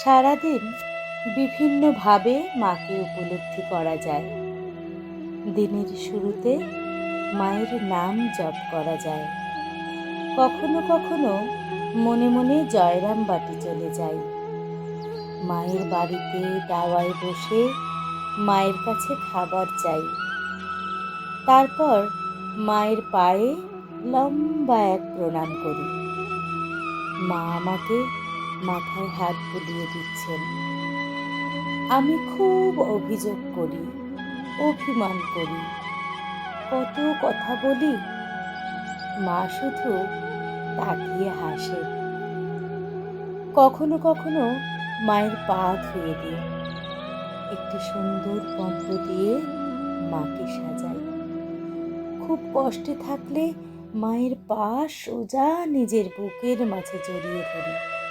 সারাদিন বিভিন্নভাবে মাকে উপলব্ধি করা যায়। দিনের শুরুতে মায়ের নাম জপ করা যায়। কখনো কখনো মনে মনে জয়রাম বাটি চলে যাই মায়ের বাড়িতে দাওয়ায় বসে মায়ের কাছে খাবার চাই। তারপর মায়ের পায়ে লম্বা এক প্রণাম করি। মা আমাকে মাথায় হাত বুলিয়ে দিচ্ছেন। আমি খুব অভিযোগ করি, অভিমান করি। কত কথা বলি, মা শুধু তাকিয়ে হাসে। কখনো কখনো মায়ের পা ধুয়ে দিই। একটি সুন্দর পদ্ম দিয়ে মাকে সাজাই। খুব কষ্টে থাকলে মায়ের পা সোজা নিজের বুকের মাঝে জড়িয়ে ধরি।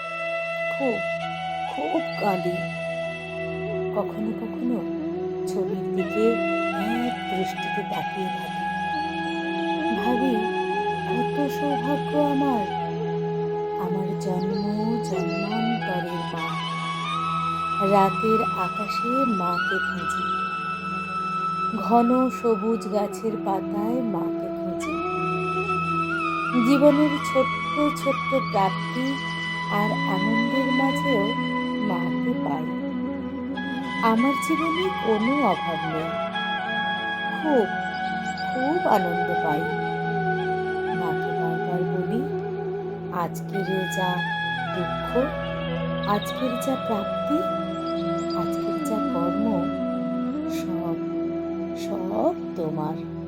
খুব খুব কাঁদি। কখনো কখনো ছবির দিকে এক দৃষ্টিতে তাকিয়ে থাকি। ভাবি, কত সৌভাগ্য আমার। আমার জন্ম জন্মান্তরের মা। রাতের আকাশে মাকে খুঁজি। ঘন সবুজ গাছের পাতায় মাকে খুঁজি। জীবনের ছোট্ট ছোট্ট প্রাপ্তি আর আনন্দের মাঝেও মাকে পাই আমার জীবনে কোনো অভাব নেই। খুব খুব আনন্দ পাই। মাকে বারবার বলি, আজকের যা দুঃখ, আজকের যা প্রাপ্তি, আজকের যা কর্ম, সব সব তোমার।